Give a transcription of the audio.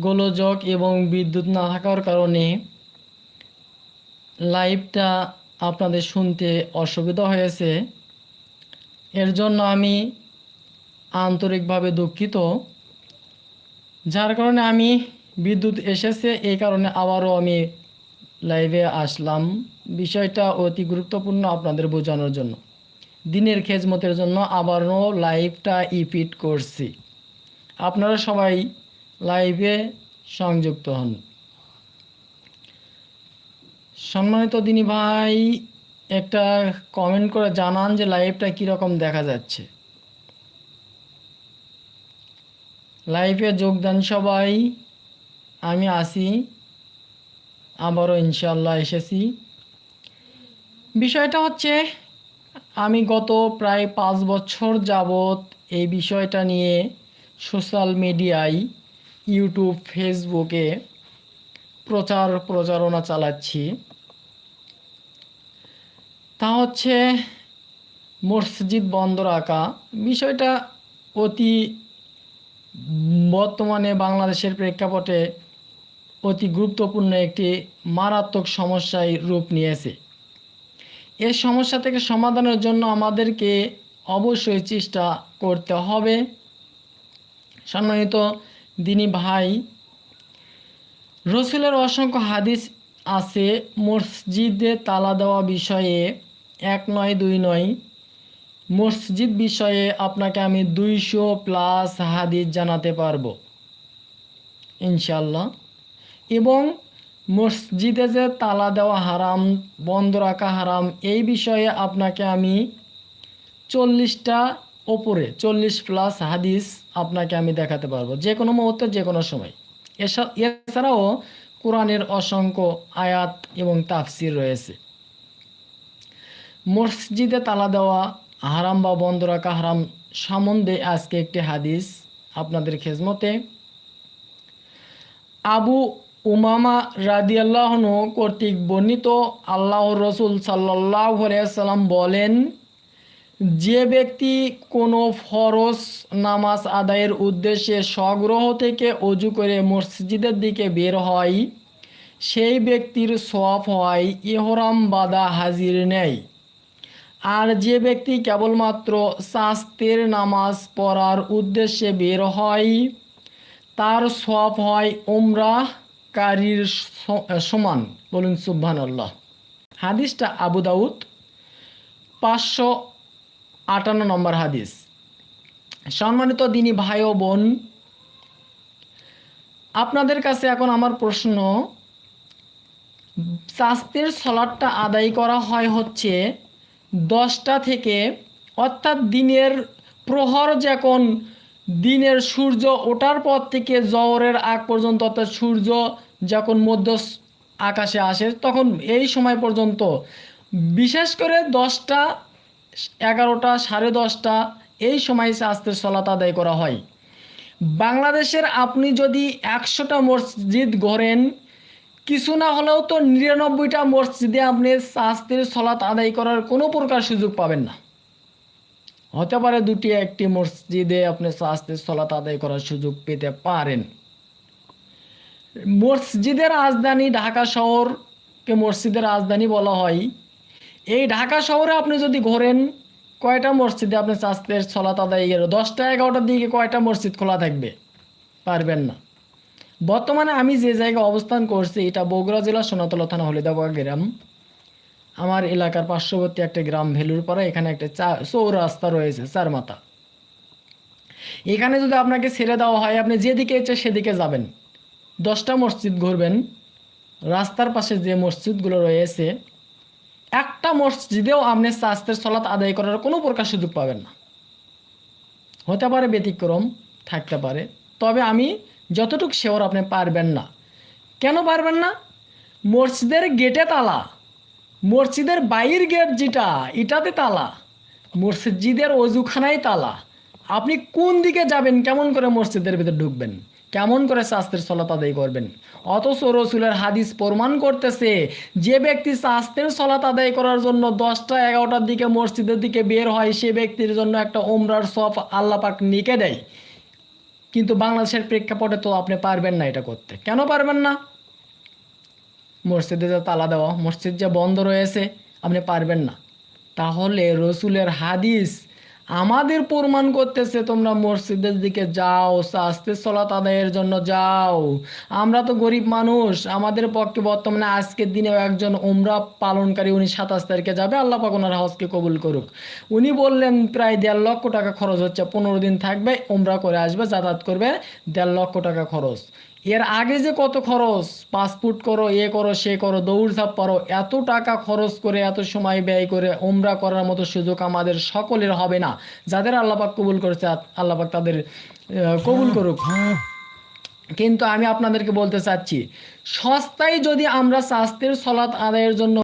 গোলযোগ এবং বিদ্যুৎ না থাকার কারণে লাইভটা আপনাদের শুনতে অসুবিধা হয়েছে। এর জন্য আমি আন্তরিকভাবে দুঃখিত। যার কারণে আমি বিদ্যুৎ এসেছে, এই কারণে আবারও আমি লাইভে আসলাম। বিষয়টা অতি গুরুত্বপূর্ণ আপনাদের বোঝানোর জন্য। দিনের খেজমতের জন্য আবারও লাইভটা ইপিট করছি। আপনারা সবাই লাইভে সংযুক্ত হন। সম্মানিত দিনী ভাই, একটা কমেন্ট করে জানান যে লাইভটা কীরকম দেখা যাচ্ছে। লাইভে যোগদান সবাই। আমি আসি। আবারও ইনশাল্লাহ এসেছি। বিষয়টা হচ্ছে, আমি গত প্রায় পাঁচ বছর যাবৎ এই বিষয়টা নিয়ে সোশ্যাল মিডিয়ায় ইউটিউব ফেসবুকে প্রচার প্রচারণা চালাচ্ছি। তা হচ্ছে মসজিদ বন্ধ রাখা। বিষয়টা অতি বর্তমানে বাংলাদেশের প্রেক্ষাপটে অতি গুরুত্বপূর্ণ একটি মারাত্মক সমস্যায় রূপ নিয়েছে। এই সমস্যা থেকে সমাধানের জন্য আমাদেরকে অবশ্যই চেষ্টা করতে হবে। সম্মানিত দিনী ভাই, রসুলের অসংখ্য হাদিস আছে, মসজিদে তালা দেওয়া বিষয়ে এক নয়, দুই নয়। মসজিদ বিষয়ে আপনাকে আমি দুইশো প্লাস হাদিস জানাতে পারব ইনশাল্লাহ এবং মসজিদে যে তালা দেওয়া হারাম, বন্ধ রাখা হারাম, এই বিষয়ে আপনাকে আমি চল্লিশটা ওপরে চল্লিশ প্লাস হাদিস আপনাকে আমি দেখাতে পারব, যে কোনো মুহূর্তে, যে কোনো সময়। এসা- এছাড়াও কোরআনের অসংখ্য আয়াত এবং তাফসির রয়েছে। মসজিদে তালা দেওয়া, হারাম বা বন্ধ রাখা হারাম সম্বন্ধে আজকে একটি হাদিস আপনাদের খেজমতে। আবু উমামা রাদিয়াল্লাহনু কর্তৃক বর্ণিত আল্লাহর রসুল সাল্লাহ সাল্লাম বলেন যে ব্যক্তি কোনো ফরজ নামাজ আদায়ের উদ্দেশ্যে স্বগ্রহ থেকে অজু করে মসজিদের দিকে বের হয়, সেই ব্যক্তির সফ হয় ইহরাম বাদা হাজির নেয়। আর যে ব্যক্তি কেবলমাত্র শাস্তের নামাজ পড়ার উদ্দেশ্যে বের হয়, তার সব হয় ওমরাহকারীর স- সমান। বলুন সুবহান আল্লাহ হাদিসটা আবু দাউদ, পাঁচশো আটান্ন নম্বর হাদিস। সম্মানিত দিনী ভাই ও বোন, আপনাদের কাছে এখন আমার প্রশ্ন, শাস্তির সলাটটা আদায় করা হয় হচ্ছে দশটা থেকে, অর্থাৎ দিনের প্রহর যখন দিনের সূর্য ওঠার পর থেকে জহরের আগ পর্যন্ত, অর্থাৎ সূর্য যখন মধ্য আকাশে আসে, তখন এই সময় পর্যন্ত বিশেষ করে দশটা এগারোটা সাড়ে দশটা এই সময় শাস্ত্রের সলাত আদায় করা হয়। বাংলাদেশের আপনি যদি একশোটা মসজিদ গড়েন, কিছু না হলেও তো নিরানব্বইটা মসজিদে আপনি শাস্তির সলাত আদায় করার কোনো প্রকার সুযোগ পাবেন না। হতে পারে দুটি একটি মসজিদে আপনি শাস্তির সলাত আদায় করার সুযোগ পেতে পারেন। মসজিদের রাজধানী ঢাকা শহরকে মসজিদের রাজধানী বলা হয়। এই ঢাকা শহরে আপনি যদি ঘোরেন, কয়টা মসজিদে আপনি শাস্ত্রের সলাত আদায় গেল দশটা, এগারোটার দিকে কয়টা মসজিদ খোলা থাকবে? পারবেন না। বর্তমানে আমি যে জায়গায় অবস্থান করছি, এটা বগুড়া জেলা সোনাতলা থানা হলিদাবাগ গ্রাম। আমার এলাকার পার্শ্ববর্তী একটা গ্রাম ভেলুর পাড়া এখানে একটা চা চৌরাস্তা রয়েছে চার মাথা এখানে যদি আপনাকে ছেড়ে দেওয়া হয়, আপনি যেদিকে ইচ্ছে সেদিকে যাবেন। দশটা মসজিদ ঘুরবেন। রাস্তার পাশে যে মসজিদগুলো রয়েছে একটা মসজিদেও আপনি শাস্ত্রের সলাত আদায় করার কোনো প্রকার সুযোগ পাবেন না। হতে পারে ব্যতিক্রম, থাকতে পারে। তবে আমি যতটুকু শেওর আপনি পারবেন না। কেন পারবেন না? মসজিদের গেটে তালা, মসজিদের বাইর গেট যেটা, এটাতে তালা, মসজিদের অজুখানায় তালা। আপনি কোন দিকে যাবেন, কেমন করে মসজিদের ভিতরে ঢুকবেন? কেমন করে শাস্ত্রের সলাত আদায় করবেন? অথচ রসুলের হাদিস প্রমাণ করতেছে, যে ব্যক্তি শাস্ত্রের সলাত আদায় করার জন্য দশটা এগারোটার দিকে মসজিদের দিকে বের হয়, সে ব্যক্তির জন্য একটা ওমরার সফ আল্লাপাক নিকে দেয়। কিন্তু বাংলাদেশের প্রেক্ষাপটে তো আপনি পারবেন না এটা করতে। কেন পারবেন না? মসজিদে যে তালা দেওয়া, মসজিদ যে বন্ধ রয়েছে, আপনি পারবেন না। তাহলে রসুলের হাদিস আমাদের প্রমাণ করতেছে তোমরা মসজিদের দিকে যাও আস্তে চলাত আদায়ের জন্য যাও। আমরা তো গরিব মানুষ, আমাদের পক্ষে বর্তমানে আজকের দিনেও একজন ওমরা পালনকারী উনি সাতাশ তারিখে যাবে, আল্লাহ পাক ওনার হজকে কবুল করুক। উনি বললেন, প্রায় দেড় লক্ষ টাকা খরচ হচ্ছে, পনেরো দিন থাকবে ওমরা করে আসবে, যাতায়াত করবে, দেড় লক্ষ টাকা খরচ। এর আগে যে কত খরচ? পাসপোর্ট করো এ করো সে করো দৌড়ঝাঁপ পারো এত টাকা খরচ করে এত সময় ব্যয় করে ওমরা করার মতো সুযোগ আমাদের সকলের হবে না। যাদের আল্লাপাক কবুল করেছে আল্লাপাক তাদের কবুল করুক। কিন্তু আমি আপনাদেরকে বলতে চাচ্ছি সস্তায় যদি আমরা স্বাস্থ্যের সলাৎ আদায়ের জন্য